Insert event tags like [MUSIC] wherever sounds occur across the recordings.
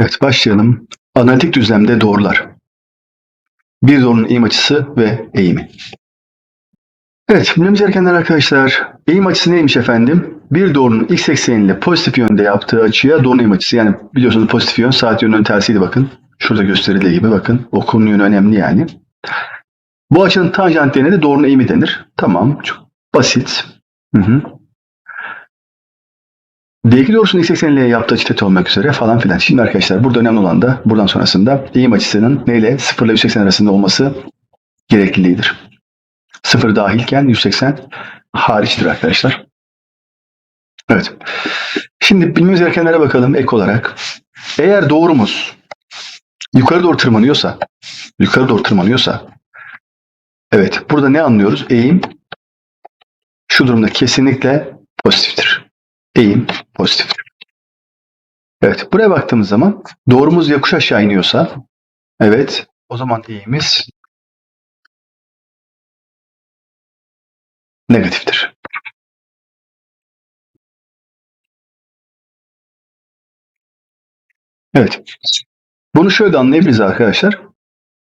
Evet başlayalım. Analitik düzlemde doğrular. Bir doğrunun eğim açısı ve eğimi. Evet, bilmemiz gerekenler arkadaşlar. Eğim açısı neymiş efendim? Bir doğrunun x ekseniyle pozitif yönde yaptığı açıya doğrunun eğim açısı. Yani biliyorsunuz pozitif yön saat yönünün tersiydi bakın. Şurada gösterildiği gibi bakın. Okunun yönü önemli yani. Bu açının tanjantlerine de doğrunun eğimi denir. Tamam, çok basit. Hı hı. D2 doğrusunun x ekseniyle yaptığı açı olmak üzere falan filan. Şimdi arkadaşlar burada önemli olan da buradan sonrasında eğim açısının neyle 0 ile 180 arasında olması gerekliliğidir. 0 dahilken 180 hariçtir arkadaşlar. Evet. Şimdi bilmemiz gerekenlere bakalım ek olarak. Eğer doğrumuz yukarı doğru tırmanıyorsa yukarı doğru tırmanıyorsa evet burada ne anlıyoruz? Eğim şu durumda kesinlikle pozitiftir. Eğim pozitiftir. Evet buraya baktığımız zaman doğrumuz yokuş aşağı iniyorsa evet o zaman eğimimiz negatiftir. Evet. Bunu şöyle de anlayabiliriz arkadaşlar.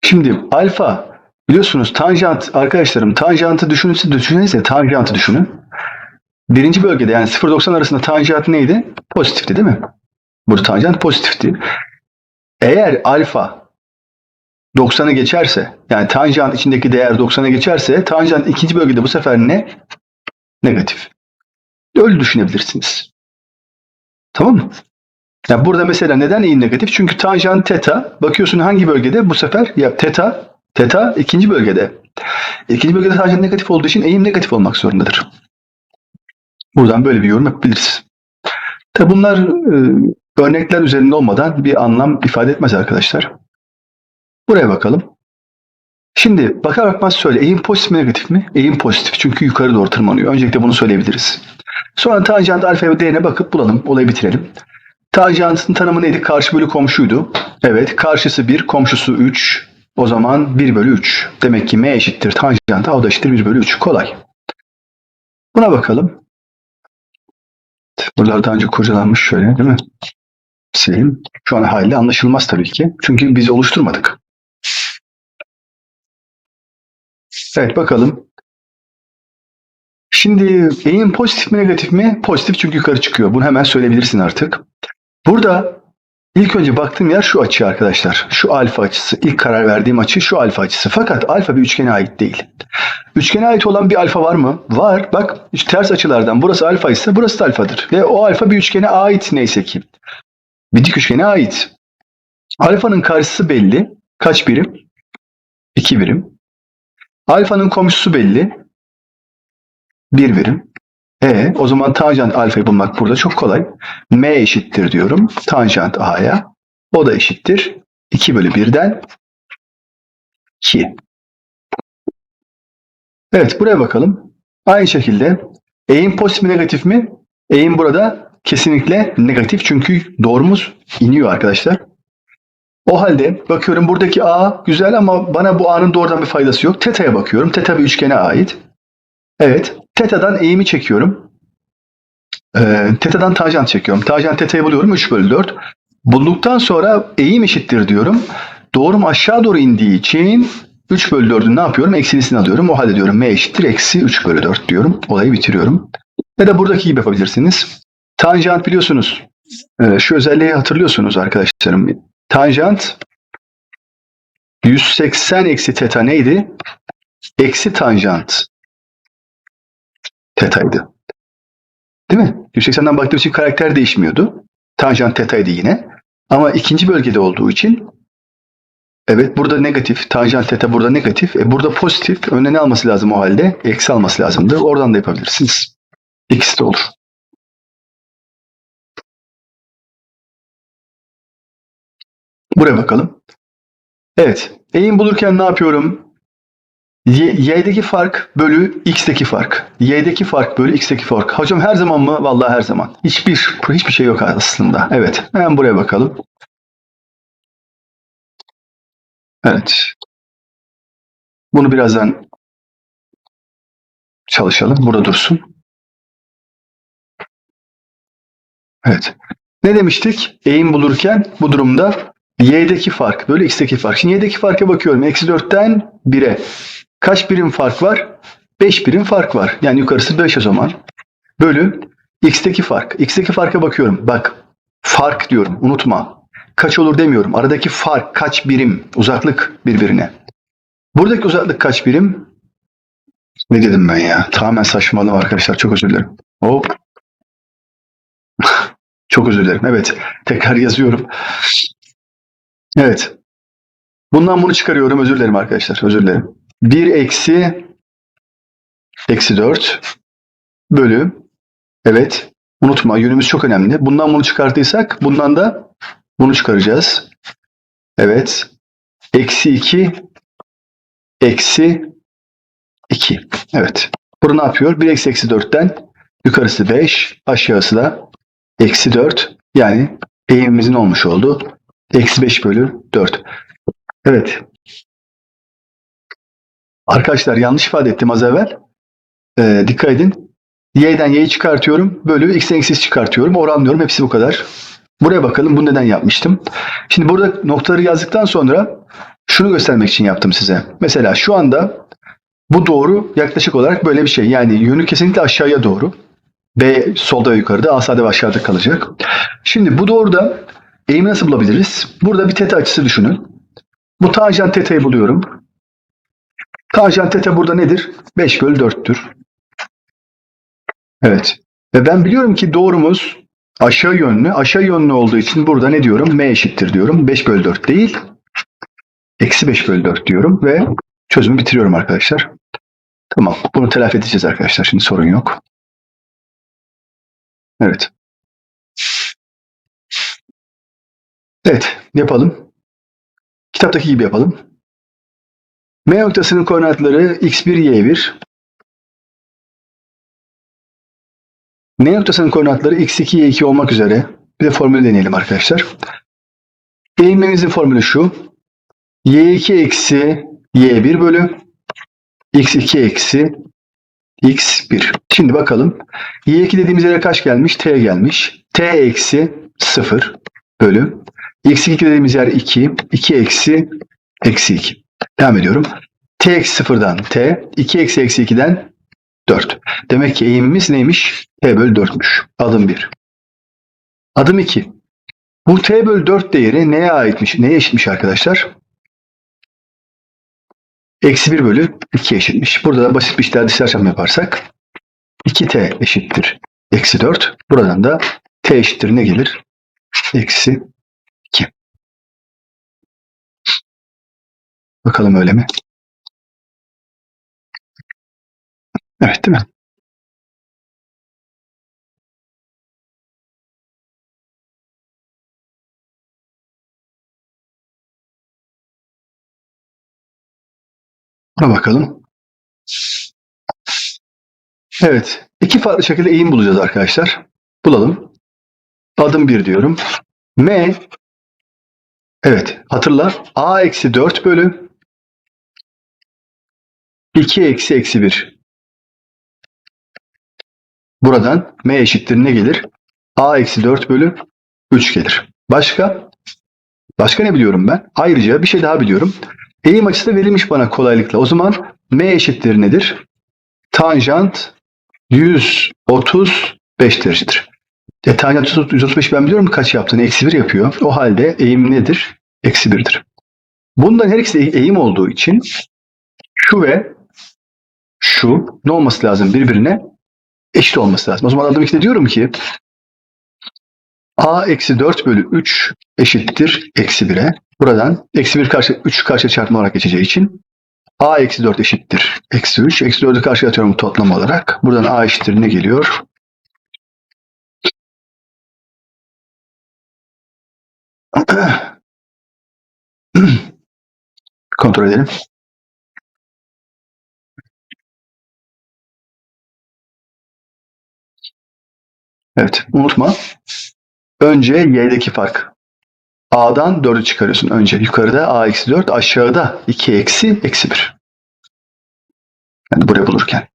Şimdi alfa biliyorsunuz tanjant arkadaşlarım tanjantı düşünürse düşünürse tanjantı düşünün. Birinci bölgede yani 0-90 arasında tanjant neydi? Pozitifti değil mi? Burada tanjant pozitifti. Eğer alfa 90'ı geçerse yani tanjant içindeki değer 90'ı geçerse tanjant ikinci bölgede bu sefer ne? Negatif. Öyle düşünebilirsiniz. Tamam mı? Yani burada mesela neden eğim negatif? Çünkü tanjant teta bakıyorsun hangi bölgede? Bu sefer ya teta teta ikinci bölgede. İkinci bölgede tanjant negatif olduğu için eğim negatif olmak zorundadır. Buradan böyle bir yorum yapabiliriz. Tabi bunlar e, örnekler üzerinde olmadan bir anlam ifade etmez arkadaşlar. Buraya bakalım. Şimdi bakar bakmaz söyle eğim pozitif mi negatif mi? Eğim pozitif çünkü yukarı doğru tırmanıyor. Öncelikle bunu söyleyebiliriz. Sonra tanjant alfa ve d'ne bakıp bulalım. Olayı bitirelim. Tanjantın tanımı neydi? Karşı bölü komşuydu. Evet karşısı 1, komşusu 3. O zaman 1 bölü 3. Demek ki m eşittir tanjant a o da eşittir 1 bölü 3. Kolay. Buna bakalım. Buralar daha önce kurcalanmış şöyle değil mi? Sileyim. Şu an haliyle anlaşılmaz tabii ki. Çünkü biz oluşturmadık. Evet bakalım. Şimdi eğim pozitif mi negatif mi? Pozitif çünkü yukarı çıkıyor. Bunu hemen söyleyebilirsin artık. Burada ilk önce baktığım yer şu açı arkadaşlar. Şu alfa açısı. İlk karar verdiğim açı şu alfa açısı. Fakat alfa bir üçgene ait değil. Üçgene ait olan bir alfa var mı? Var. Bak ters açılardan burası alfa ise burası da alfadır. Ve o alfa bir üçgene ait neyse ki. Bir dik üçgene ait. Alfanın karşısı belli. Kaç birim? 2 birim. Alfanın komşusu belli. 1 birim. E o zaman tanjant alfayı bulmak burada çok kolay. M eşittir diyorum. Tanjant A'ya. O da eşittir. 2 bölü 1'den 2. Evet buraya bakalım. Aynı şekilde eğim pozitif mi negatif mi? Eğim burada kesinlikle negatif çünkü doğrumuz iniyor arkadaşlar. O halde bakıyorum buradaki A güzel ama bana bu A'nın doğrudan bir faydası yok. Teta'ya bakıyorum. Teta bir üçgene ait. Evet. Teta'dan eğimi çekiyorum. Ee, teta'dan tanjant çekiyorum. Tanjant teta'yı buluyorum 3 bölü 4. Bulduktan sonra eğim eşittir diyorum. Doğrum aşağı doğru indiği için 3 bölü 4'ün ne yapıyorum? Eksilisini alıyorum. O halde diyorum m eşittir eksi 3 bölü 4 diyorum. Olayı bitiriyorum. Ya da buradaki gibi yapabilirsiniz. Tanjant biliyorsunuz. e, şu özelliği hatırlıyorsunuz arkadaşlarım. Tanjant 180 eksi teta neydi? Eksi tanjant tetaydı. Değil mi? 180'den baktığım için karakter değişmiyordu. Tanjant tetaydı yine. Ama ikinci bölgede olduğu için evet burada negatif. Tanjant teta burada negatif. E burada pozitif. Önüne ne alması lazım o halde? Eksi alması lazımdı. Oradan da yapabilirsiniz. İkisi de olur. Buraya bakalım. Evet. Eğim bulurken ne yapıyorum? Y'deki fark bölü X'deki fark. Y'deki fark bölü X'deki fark. Hocam her zaman mı? Vallahi her zaman. Hiçbir hiçbir şey yok aslında. Evet. Hemen buraya bakalım. Evet. Bunu birazdan çalışalım. Burada dursun. Evet. Ne demiştik? Eğim bulurken bu durumda y'deki fark böyle x'teki fark. Şimdi y'deki farka bakıyorum. Eksi 4'ten 1'e. Kaç birim fark var? 5 birim fark var. Yani yukarısı 5 o zaman. Bölü x'teki fark. x'teki farka bakıyorum. Bak fark diyorum unutma. Kaç olur demiyorum. Aradaki fark kaç birim uzaklık birbirine. Buradaki uzaklık kaç birim? Ne dedim ben ya? Tamamen saçmaladım arkadaşlar. Çok özür dilerim. Hop. [LAUGHS] Çok özür dilerim. Evet. Tekrar yazıyorum. Evet. Bundan bunu çıkarıyorum. Özür dilerim arkadaşlar. Özür dilerim. 1 eksi eksi 4 bölü evet unutma yönümüz çok önemli. Bundan bunu çıkartıysak bundan da bunu çıkaracağız. Evet. Eksi 2 eksi 2. Evet. Burada ne yapıyor? 1 eksi eksi 4'ten yukarısı 5 aşağısı da eksi 4 yani eğimimizin olmuş oldu. Eksi 5 bölü 4. Evet. Arkadaşlar yanlış ifade ettim az evvel. Ee, dikkat edin. Y'den Y'yi çıkartıyorum. Bölü X'den X'i çıkartıyorum. Oranlıyorum. Hepsi bu kadar. Buraya bakalım. Bunu neden yapmıştım? Şimdi burada noktaları yazdıktan sonra şunu göstermek için yaptım size. Mesela şu anda bu doğru yaklaşık olarak böyle bir şey. Yani yönü kesinlikle aşağıya doğru. B solda ve yukarıda, A sağda ve aşağıda kalacak. Şimdi bu doğruda eğimi nasıl bulabiliriz? Burada bir teta açısı düşünün. Bu tanjant teta'yı buluyorum. Tanjant teta burada nedir? 5 bölü 4'tür. Evet. Ve ben biliyorum ki doğrumuz aşağı yönlü. Aşağı yönlü olduğu için burada ne diyorum? M eşittir diyorum. 5 bölü 4 değil. Eksi 5 bölü 4 diyorum ve çözümü bitiriyorum arkadaşlar. Tamam. Bunu telafi edeceğiz arkadaşlar. Şimdi sorun yok. Evet. Evet. Yapalım. Kitaptaki gibi yapalım. M noktasının koordinatları x1, y1. N noktasının koordinatları x2, y2 olmak üzere. Bir de formülü deneyelim arkadaşlar. Eğilmemizin formülü şu. y2 eksi y1 bölü x2 eksi x1. Şimdi bakalım. y2 dediğimiz yere kaç gelmiş? t gelmiş. t eksi 0 bölü. x2 dediğimiz yer 2. 2 eksi eksi 2. Devam ediyorum. t eksi 0'dan t. 2 eksi eksi 2'den 4. Demek ki eğimimiz neymiş? t bölü 4'müş. Adım 1. Adım 2. Bu t bölü 4 değeri neye aitmiş? Neye eşitmiş arkadaşlar? Eksi 1 bölü 2 eşitmiş. Burada da basit bir işler dışarı yaparsak 2t eşittir. Eksi 4. Buradan da t eşittir ne gelir? Eksi Bakalım öyle mi? Evet değil mi? Buna bakalım. Evet. iki farklı şekilde eğim bulacağız arkadaşlar. Bulalım. Adım 1 diyorum. M Evet. Hatırla. A eksi 4 bölü 2 eksi eksi 1. Buradan M eşittir ne gelir? A eksi 4 bölü 3 gelir. Başka? Başka ne biliyorum ben? Ayrıca bir şey daha biliyorum. Eğim açısı da verilmiş bana kolaylıkla. O zaman M eşittir nedir? Tanjant 135 derecedir. E, tanjant 135 ben biliyorum kaç yaptığını. Eksi 1 yapıyor. O halde eğim nedir? Eksi 1'dir. Bundan her ikisi eğim olduğu için şu ve şu ne olması lazım birbirine? Eşit olması lazım. O zaman adım 2'de diyorum ki a eksi 4 bölü 3 eşittir eksi 1'e. Buradan eksi 1 karşı 3 karşı çarpma olarak geçeceği için a eksi 4 eşittir eksi 3. Eksi 4'ü karşıya atıyorum toplam olarak. Buradan a eşittir ne geliyor? [CLEARS THROAT] Kontrol edelim. Evet unutma. Önce y'deki fark. A'dan 4'ü çıkarıyorsun önce. Yukarıda A eksi 4, aşağıda 2 eksi eksi 1. Yani buraya bulurken.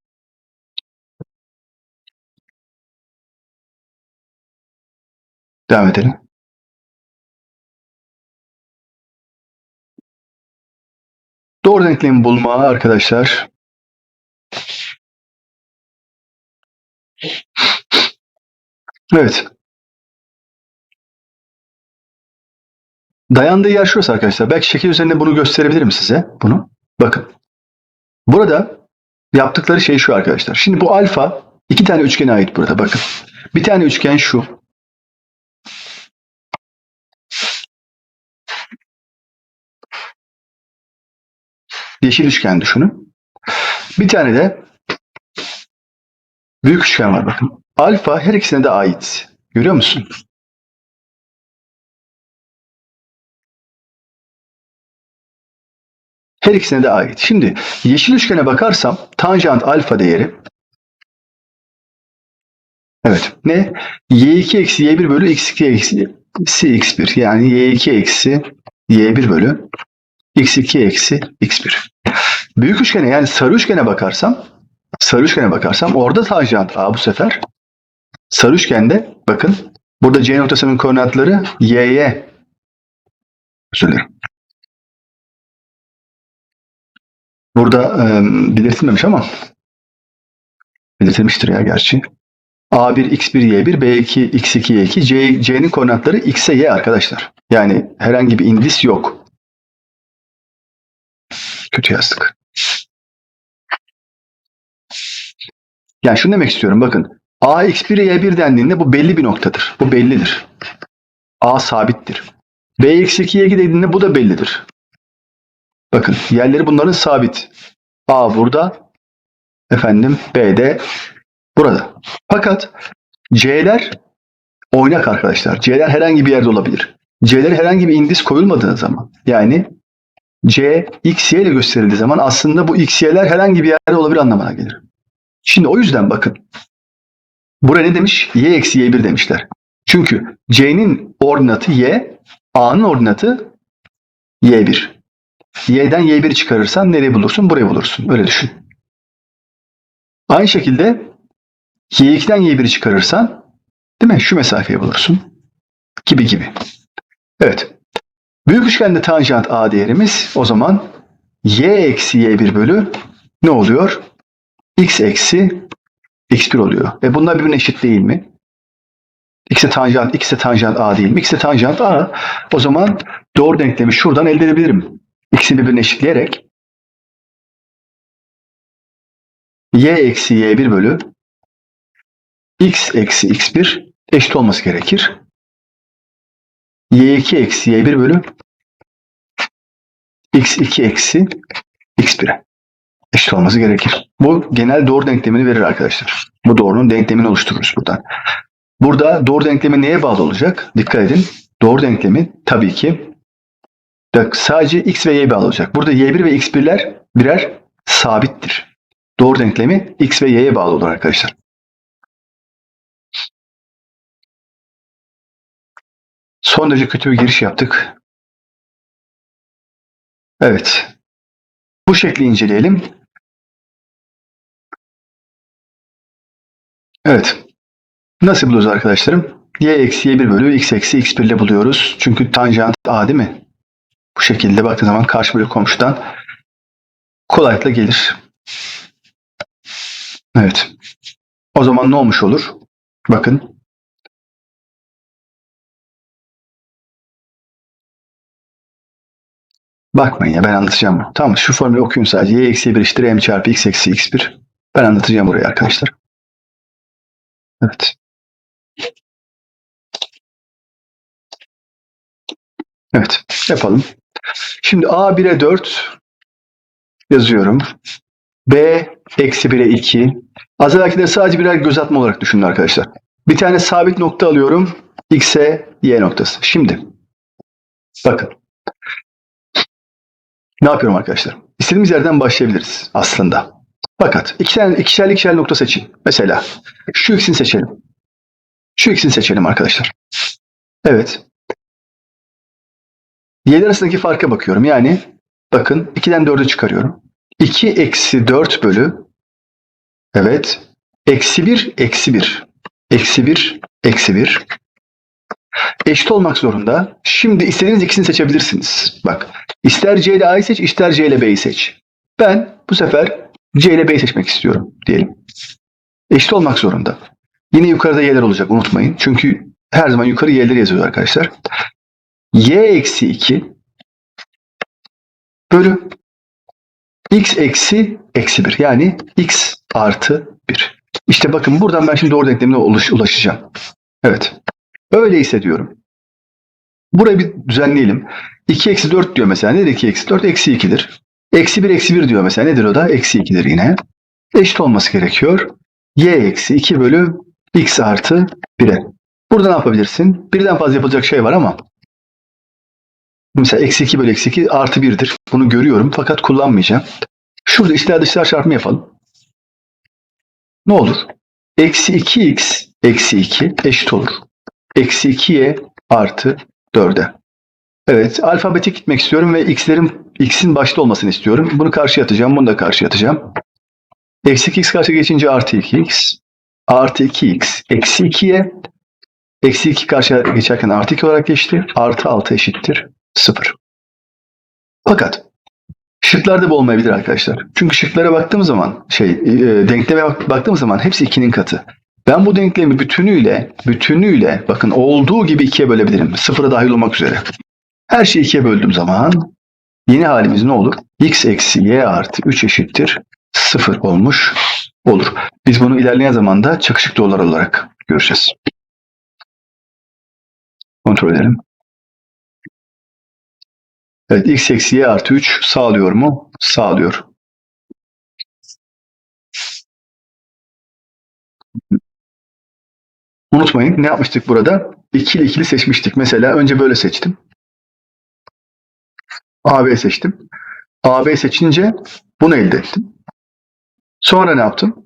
Devam edelim. Doğru denklemi bulma arkadaşlar. Evet. Dayandığı yer şurası arkadaşlar. Belki şekil üzerinde bunu gösterebilirim size. Bunu. Bakın. Burada yaptıkları şey şu arkadaşlar. Şimdi bu alfa iki tane üçgene ait burada. Bakın. Bir tane üçgen şu. Yeşil üçgen düşünün. Bir tane de büyük üçgen var bakın. Alfa her ikisine de ait. Görüyor musun? Her ikisine de ait. Şimdi yeşil üçgene bakarsam tanjant alfa değeri Evet. Ne? y2 eksi y1 bölü x2 eksi x1. Yani y2 eksi y1 bölü x2 eksi x1. Büyük üçgene yani sarı üçgene bakarsam sarı üçgene bakarsam orada tanjant a bu sefer sarı üçgende bakın burada c noktasının koordinatları y'ye dilerim. Burada e, belirtilmemiş ama belirtilmiştir ya gerçi. A1, X1, Y1, B2, X2, Y2, C, C'nin koordinatları X'e Y arkadaşlar. Yani herhangi bir indis yok. Kötü yazdık. Yani şunu demek istiyorum bakın. A, X1, Y1 dendiğinde bu belli bir noktadır. Bu bellidir. A sabittir. B, X2, Y2 dediğinde bu da bellidir. Bakın yerleri bunların sabit. A burada. Efendim B de burada. Fakat C'ler oynak arkadaşlar. C'ler herhangi bir yerde olabilir. C'lere herhangi bir indis koyulmadığı zaman yani C, X, Y ile gösterildiği zaman aslında bu X, Y'ler herhangi bir yerde olabilir anlamına gelir. Şimdi o yüzden bakın. Buraya ne demiş? Y eksi Y1 demişler. Çünkü C'nin ordinatı Y, A'nın ordinatı Y1. Y'den Y1'i çıkarırsan nereye bulursun? Burayı bulursun. Öyle düşün. Aynı şekilde Y2'den Y1'i çıkarırsan değil mi? Şu mesafeyi bulursun. Gibi gibi. Evet. Büyük üçgende tanjant A değerimiz o zaman Y eksi Y1 bölü ne oluyor? X eksi X1 oluyor. E bunlar birbirine eşit değil mi? X'e tanjant, X'e tanjant A değil mi? X'e tanjant A. O zaman doğru denklemi şuradan elde edebilirim. X'i birbirine eşitleyerek Y eksi Y1 bölü X eksi X1 eşit olması gerekir. Y2 eksi Y1 bölü X2 eksi X1'e eşit olması gerekir. Bu genel doğru denklemini verir arkadaşlar. Bu doğrunun denklemini oluştururuz buradan. Burada doğru denklemi neye bağlı olacak? Dikkat edin. Doğru denklemi tabii ki sadece x ve y bağlı olacak. Burada y1 ve x1'ler birer sabittir. Doğru denklemi x ve y'ye bağlı olur arkadaşlar. Son derece kötü bir giriş yaptık. Evet. Bu şekli inceleyelim. Evet. Nasıl buluyoruz arkadaşlarım? y eksi y1 bölü x eksi x1 ile buluyoruz. Çünkü tanjant a değil mi? Bu şekilde baktığı zaman karşı bölü komşudan kolaylıkla gelir. Evet. O zaman ne olmuş olur? Bakın. Bakmayın ya ben anlatacağım. Tamam şu formülü okuyun sadece. y eksi 1 eşittir m çarpı x eksi x1. Ben anlatacağım burayı arkadaşlar. Evet. Evet yapalım. Şimdi A 1'e 4 yazıyorum. B eksi 1'e 2. Az evvelkileri sadece birer göz atma olarak düşünün arkadaşlar. Bir tane sabit nokta alıyorum. X'e Y noktası. Şimdi bakın. Ne yapıyorum arkadaşlar? İstediğimiz yerden başlayabiliriz aslında. Fakat ikişer, ikişer ikişer nokta seçin. Mesela şu x'ini seçelim. Şu x'ini seçelim arkadaşlar. Evet. Y'ler arasındaki farka bakıyorum. Yani bakın 2'den 4'ü çıkarıyorum. 2 eksi 4 bölü evet eksi 1 eksi 1 eksi 1 eksi 1 Eşit olmak zorunda. Şimdi istediğiniz ikisini seçebilirsiniz. Bak ister C ile A'yı seç ister C ile B'yi seç. Ben bu sefer C ile B'yi seçmek istiyorum diyelim. Eşit olmak zorunda. Yine yukarıda y'ler olacak unutmayın. Çünkü her zaman yukarı y'leri yazıyor arkadaşlar. y eksi 2 bölü x eksi eksi 1 yani x artı 1. İşte bakın buradan ben şimdi doğru denklemine ulaş- ulaşacağım. Evet. Öyleyse diyorum. Burayı bir düzenleyelim. 2 eksi 4 diyor mesela. Nedir 2 eksi 4? Eksi 2'dir. Eksi 1 eksi 1 diyor mesela. Nedir o da? Eksi 2'dir yine. Eşit olması gerekiyor. y eksi 2 bölü x artı 1'e. Burada ne yapabilirsin? Birden fazla yapılacak şey var ama mesela eksi 2 bölü eksi 2 artı 1'dir. Bunu görüyorum fakat kullanmayacağım. Şurada içler dışlar çarpımı yapalım. Ne olur? Eksi 2x eksi 2 eşit olur. Eksi 2y artı 4'e. Evet alfabetik gitmek istiyorum ve x'lerin x'in başta olmasını istiyorum. Bunu karşıya atacağım. Bunu da karşıya atacağım. Eksi 2x karşıya geçince artı 2x. Artı 2x. Eksi 2'ye. Eksi 2 karşıya geçerken artı 2 olarak geçti. Artı 6 eşittir 0. Fakat şıklarda bu olmayabilir arkadaşlar. Çünkü şıklara baktığım zaman şey e, denkleme bak- baktığım zaman hepsi 2'nin katı. Ben bu denklemi bütünüyle bütünüyle bakın olduğu gibi ikiye bölebilirim. Sıfıra dahil olmak üzere. Her şeyi ikiye böldüğüm zaman yeni halimiz ne olur? x eksi y artı 3 eşittir 0 olmuş olur. Biz bunu ilerleyen zamanda çakışık doğrular olarak göreceğiz. Kontrol edelim. Evet x eksi y artı 3 sağlıyor mu? Sağlıyor. Unutmayın ne yapmıştık burada? İkili ikili seçmiştik. Mesela önce böyle seçtim. AB seçtim. AB seçince bunu elde ettim. Sonra ne yaptım?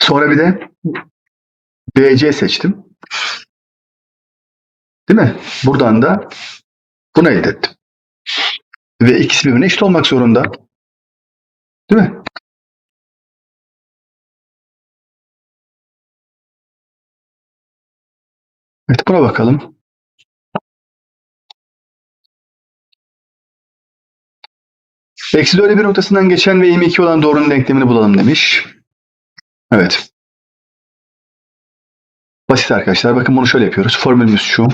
Sonra bir de BC seçtim. Değil mi? Buradan da bunu elde ettim. Ve ikisi birbirine eşit olmak zorunda. Değil mi? Evet buna bakalım. Eksi 4'e 1 noktasından geçen ve eğimi 2 olan doğrunun denklemini bulalım demiş. Evet. Basit arkadaşlar. Bakın bunu şöyle yapıyoruz. Formülümüz şu.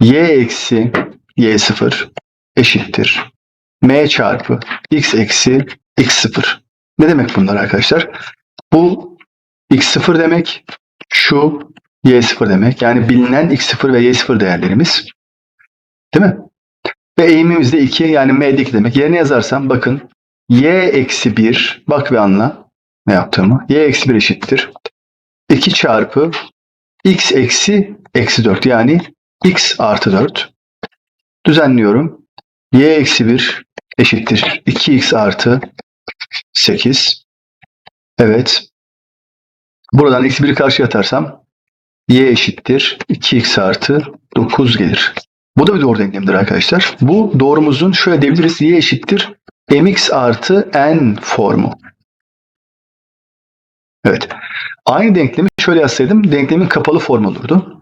y eksi y0 eşittir. m çarpı x eksi x0. Ne demek bunlar arkadaşlar? Bu x0 demek. Şu y0 demek. Yani bilinen x0 ve y0 değerlerimiz. Değil mi? Ve eğimimiz de 2 yani m'de 2 demek. Yerine yazarsam bakın y eksi 1 bak ve anla ne yaptığımı. y eksi 1 eşittir. 2 çarpı x eksi eksi 4 yani x artı 4. Düzenliyorum. y eksi 1 eşittir. 2x artı 8. Evet. Buradan eksi 1'i karşıya atarsam y eşittir. 2x artı 9 gelir. Bu da bir doğru denklemdir arkadaşlar. Bu doğrumuzun şöyle diyebiliriz. y eşittir mx artı n formu. Evet. Aynı denklemi şöyle yazsaydım denklemin kapalı formu olurdu.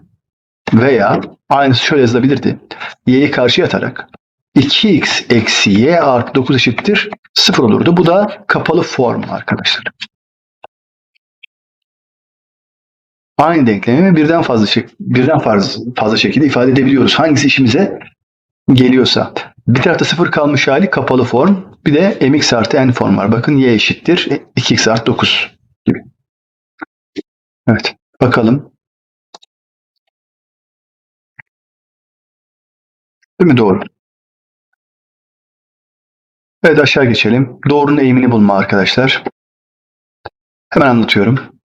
Veya aynısı şöyle yazılabilirdi. y'yi karşıya atarak 2x eksi y artı 9 eşittir 0 olurdu. Bu da kapalı form arkadaşlar. Aynı denklemi birden fazla birden fazla, şekilde ifade edebiliyoruz. Hangisi işimize geliyorsa. Bir tarafta sıfır kalmış hali kapalı form. Bir de mx artı n form var. Bakın y eşittir 2x artı 9 gibi. Evet. Bakalım. Değil mi? Doğru. Evet aşağı geçelim. Doğrunun eğimini bulma arkadaşlar. Hemen anlatıyorum.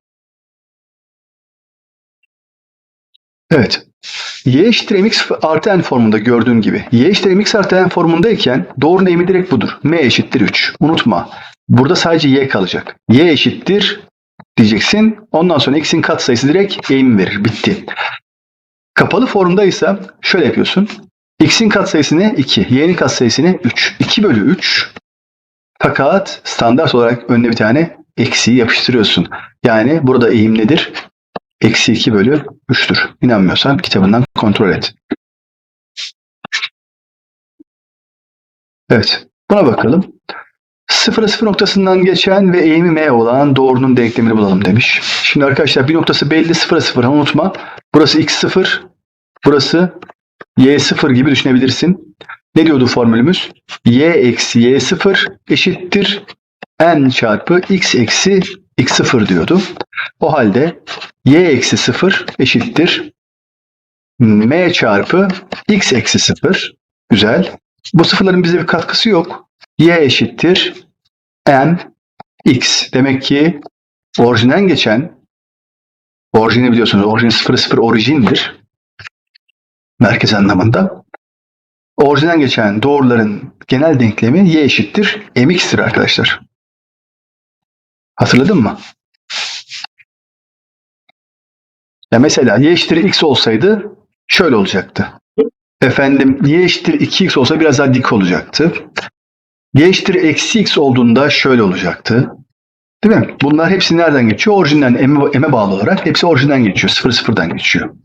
Evet. Y eşittir mx artı n formunda gördüğün gibi. Y eşittir mx artı n formundayken doğrunun eğimi direkt budur. M eşittir 3. Unutma. Burada sadece y kalacak. Y eşittir diyeceksin. Ondan sonra x'in katsayısı direkt eğimi verir. Bitti. Kapalı formdaysa şöyle yapıyorsun. X'in katsayısını 2, y'nin katsayısını 3. 2 bölü 3 fakat standart olarak önüne bir tane eksiği yapıştırıyorsun. Yani burada eğim nedir? Eksi 2 bölü 3'tür. İnanmıyorsan kitabından kontrol et. Evet. Buna bakalım. 0'a 0 noktasından geçen ve eğimi m olan doğrunun denklemini bulalım demiş. Şimdi arkadaşlar bir noktası belli 0'a 0 unutma. Burası x0, burası y0 gibi düşünebilirsin. Ne diyordu formülümüz? y eksi y0 eşittir n çarpı x eksi x0 diyordu. O halde y eksi 0 eşittir m çarpı x eksi 0. Güzel. Bu sıfırların bize bir katkısı yok. y eşittir m x. Demek ki orijinden geçen orijini biliyorsunuz. Orijin 0 0 orijindir. Merkez anlamında. Orijinden geçen doğruların genel denklemi y eşittir mx'tir arkadaşlar. Hatırladın mı? Ya mesela y eşittir x olsaydı şöyle olacaktı. Efendim y eşittir 2x olsa biraz daha dik olacaktı. y eşittir eksi x olduğunda şöyle olacaktı. Değil mi? Bunlar hepsi nereden geçiyor? Orijinden m'e m'e bağlı olarak hepsi orijinden geçiyor. 0 sıfırdan geçiyor.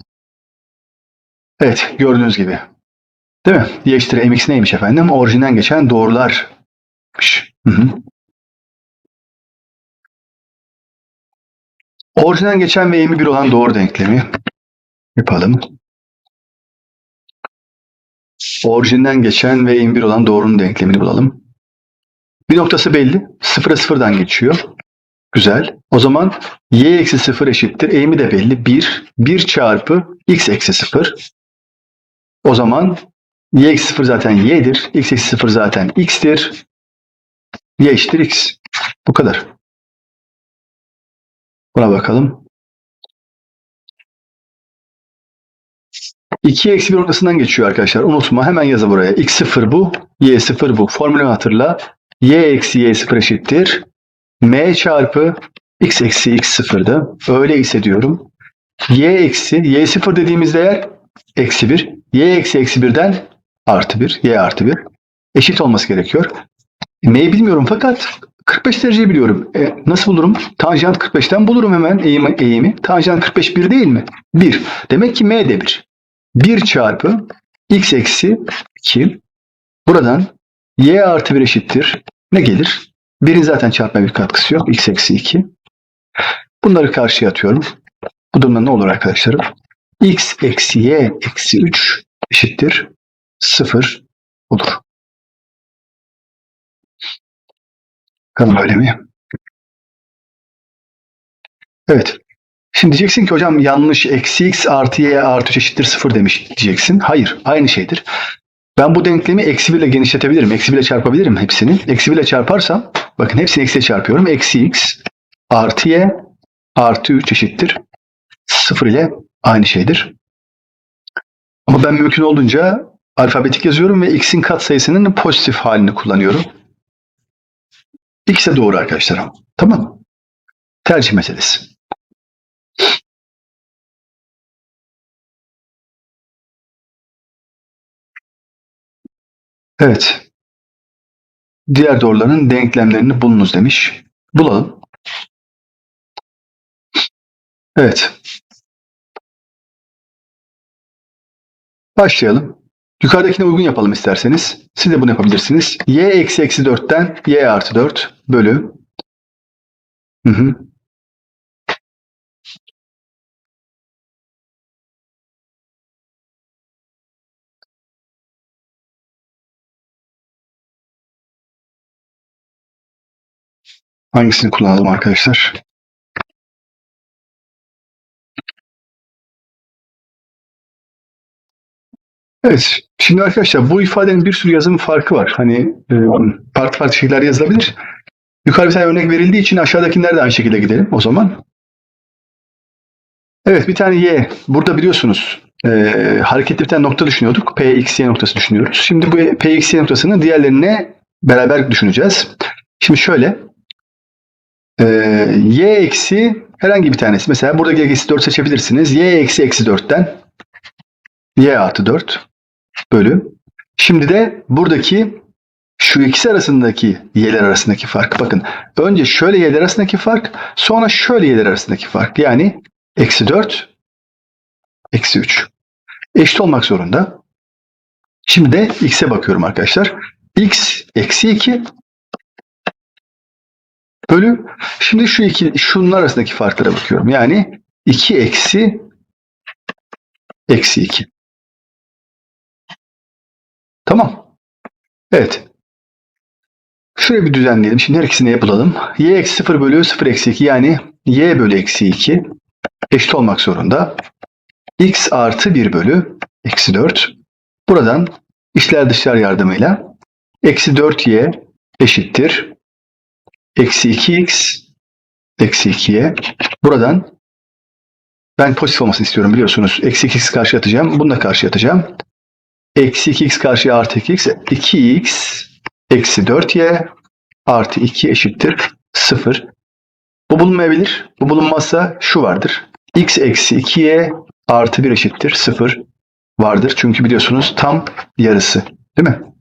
Evet gördüğünüz gibi. Değil mi? y eşittir mx neymiş efendim? Orijinden geçen doğrularmış. Hı hı. Orijinden geçen ve eğimi bir olan doğru denklemi yapalım. Orijinden geçen ve eğimi bir olan doğrunun denklemini bulalım. Bir noktası belli. Sıfıra sıfırdan geçiyor. Güzel. O zaman y eksi sıfır eşittir. Eğimi de belli. 1. 1 çarpı x eksi sıfır. O zaman y eksi sıfır zaten y'dir. x eksi sıfır zaten x'tir. y eşittir x. Bu kadar. Buna bakalım. 2 eksi 1 noktasından geçiyor arkadaşlar. Unutma hemen yazı buraya. x0 bu, y0 bu. Formülü hatırla. y eksi y0 eşittir. m çarpı x eksi x0'dı. Öyle hissediyorum. y eksi y0 dediğimiz değer eksi 1. y eksi eksi 1'den artı 1. y artı 1. Eşit olması gerekiyor. M'yi bilmiyorum fakat 45 dereceyi biliyorum. E, nasıl bulurum? Tanjant 45'ten bulurum hemen eğimi. eğimi. Tanjant 45 1 değil mi? 1. Demek ki M de 1. 1 çarpı x eksi 2. Buradan y artı 1 eşittir. Ne gelir? 1'in zaten çarpma bir katkısı yok. x eksi 2. Bunları karşıya atıyorum. Bu durumda ne olur arkadaşlarım? x eksi y eksi 3 eşittir 0 olur. Bakalım öyle mi? Evet. Şimdi diyeceksin ki hocam yanlış eksi x artı y artı 3 eşittir 0 demiş diyeceksin. Hayır aynı şeydir. Ben bu denklemi eksi 1 ile genişletebilirim. Eksi 1 ile çarpabilirim hepsini. Eksi 1 ile çarparsam bakın hepsini eksiye çarpıyorum. Eksi x artı y artı 3 eşittir 0 ile aynı şeydir. Ama ben mümkün olduğunca alfabetik yazıyorum ve x'in katsayısının pozitif halini kullanıyorum. İkisi de doğru arkadaşlar. Tamam mı? Tercih meselesi. Evet. Diğer doğruların denklemlerini bulunuz demiş. Bulalım. Evet. Başlayalım. Yukarıdakine uygun yapalım isterseniz. Siz de bunu yapabilirsiniz. y eksi eksi 4'ten y artı 4 bölü. Hı hı. Hangisini kullanalım arkadaşlar? Evet. Şimdi arkadaşlar bu ifadenin bir sürü yazım farkı var. Hani e, farklı farklı şekiller yazılabilir. Yukarı bir tane örnek verildiği için aşağıdakiler de aynı şekilde gidelim o zaman. Evet bir tane y. Burada biliyorsunuz e, hareketli bir tane nokta düşünüyorduk. P, X, Y noktası düşünüyoruz. Şimdi bu P, X, Y noktasını diğerlerine beraber düşüneceğiz. Şimdi şöyle. E, y eksi herhangi bir tanesi. Mesela burada y eksi 4 seçebilirsiniz. Y eksi eksi 4'ten y artı 4 bölü. Şimdi de buradaki şu ikisi arasındaki y'ler arasındaki fark. Bakın önce şöyle y'ler arasındaki fark sonra şöyle y'ler arasındaki fark. Yani eksi 4, eksi 3. Eşit olmak zorunda. Şimdi de x'e bakıyorum arkadaşlar. x eksi 2 bölü. Şimdi şu iki, şunlar arasındaki farklara bakıyorum. Yani 2 eksi eksi 2. Tamam. Evet. Şuraya bir düzenleyelim. Şimdi her ikisini yapalım. y eksi 0 bölü 0 eksi 2 yani y bölü eksi 2 eşit olmak zorunda. x artı 1 bölü eksi 4. Buradan içler dışlar yardımıyla eksi 4y eşittir. Eksi 2x eksi 2y. Buradan ben pozitif olmasını istiyorum biliyorsunuz. Eksi 2x karşı atacağım. Bunu karşı atacağım. Eksi 2x karşıya artı 2x. 2x eksi 4y artı 2 eşittir 0. Bu bulunmayabilir. Bu bulunmazsa şu vardır. x eksi 2y artı 1 eşittir 0 vardır. Çünkü biliyorsunuz tam yarısı. Değil mi?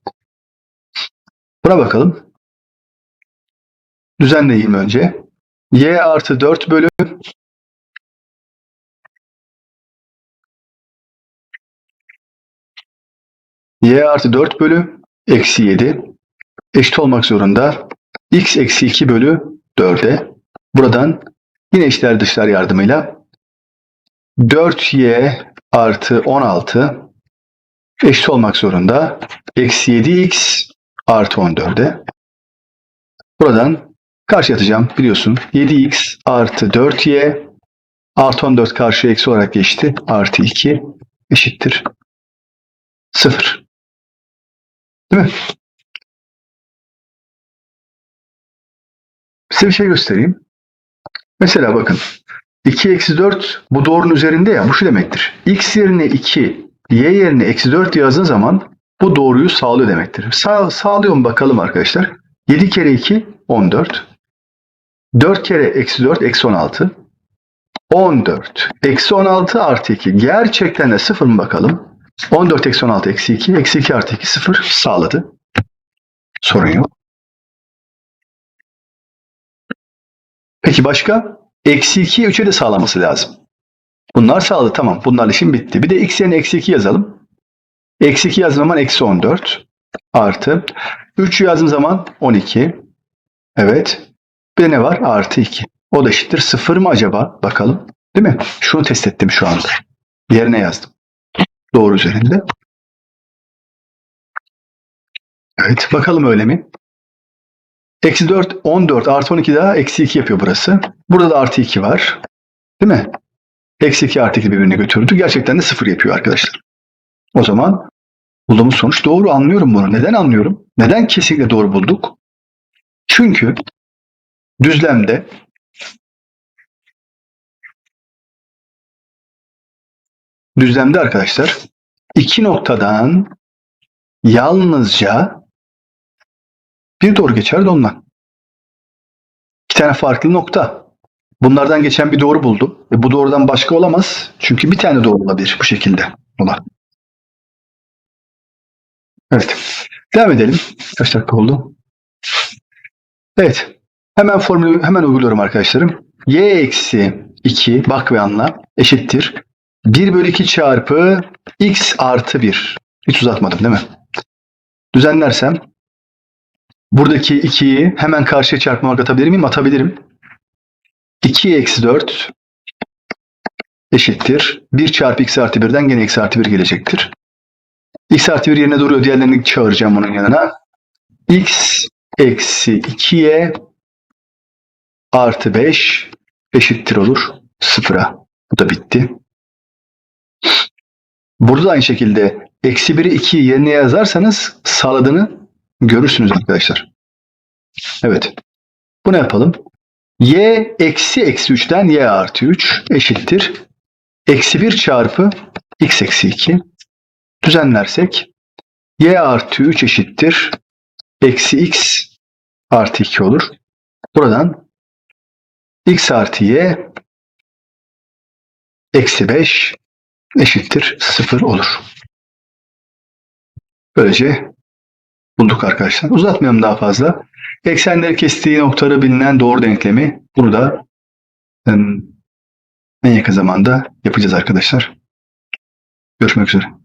Buna bakalım. Düzenleyeyim önce. y artı 4 bölü y artı 4 bölü eksi 7 eşit olmak zorunda. x eksi 2 bölü 4'e. Buradan yine içler dışlar yardımıyla 4y artı 16 eşit olmak zorunda. Eksi 7x artı 14'e. Buradan karşı atacağım biliyorsun. 7x artı 4y artı 14 karşıya eksi olarak geçti. Artı 2 eşittir 0. Değil mi? Size bir şey göstereyim. Mesela bakın 2 eksi 4 bu doğrunun üzerinde ya bu şu demektir. x yerine 2, y yerine eksi 4 yazdığın zaman bu doğruyu sağlıyor demektir. Sa sağlıyor mu bakalım arkadaşlar. 7 kere 2 14. 4 kere eksi 4 eksi 16. 14 eksi 16 artı 2 gerçekten de 0 mı bakalım? 14 eksi 16 eksi 2 eksi 2 artı 2 0 sağladı. Sorun yok. Peki başka? Eksi 2'yi 3'e de sağlaması lazım. Bunlar sağladı tamam. Bunlarla işim bitti. Bir de x yerine eksi 2 yazalım. Eksi 2 yazdığım zaman eksi 14 artı 3 yazdığım zaman 12. Evet. Bir de ne var? Artı 2. O da eşittir. 0 mı acaba? Bakalım. Değil mi? Şunu test ettim şu anda. Yerine yazdım. Doğru üzerinde. Evet. Bakalım öyle mi? Eksi 4, 14 artı 12 daha eksi 2 yapıyor burası. Burada da artı 2 var. Değil mi? Eksi 2 artı 2 birbirine götürdü. Gerçekten de 0 yapıyor arkadaşlar. O zaman bulduğumuz sonuç doğru anlıyorum bunu. Neden anlıyorum? Neden kesinlikle doğru bulduk? Çünkü düzlemde düzlemde arkadaşlar iki noktadan yalnızca bir doğru geçer de ondan. İki tane farklı nokta. Bunlardan geçen bir doğru buldum. E bu doğrudan başka olamaz. Çünkü bir tane doğru olabilir bu şekilde olan. Evet. Devam edelim. Kaç dakika oldu? Evet. Hemen formülü hemen uyguluyorum arkadaşlarım. y eksi 2 bak ve anla eşittir. 1 bölü 2 çarpı x artı 1. Hiç uzatmadım değil mi? Düzenlersem buradaki 2'yi hemen karşıya çarpma olarak atabilir miyim? Atabilirim. 2 eksi 4 eşittir. 1 çarpı x artı 1'den gene x artı 1 gelecektir. x artı 1 yerine duruyor. Diğerlerini çağıracağım bunun yanına. x eksi 2y artı 5 eşittir olur 0'a. Bu da bitti. Burada da aynı şekilde eksi 1'i 2'yi yerine yazarsanız sağladığını görürsünüz arkadaşlar. Evet. Bunu yapalım. y eksi eksi 3'ten y artı 3 eşittir. Eksi 1 çarpı x eksi 2. Düzenlersek y artı 3 eşittir. Eksi x artı 2 olur. Buradan x artı y eksi 5 eşittir 0 olur. Böylece bulduk arkadaşlar. Uzatmayalım daha fazla. Eksenleri kestiği noktaları bilinen doğru denklemi burada en yakın zamanda yapacağız arkadaşlar. Görüşmek üzere.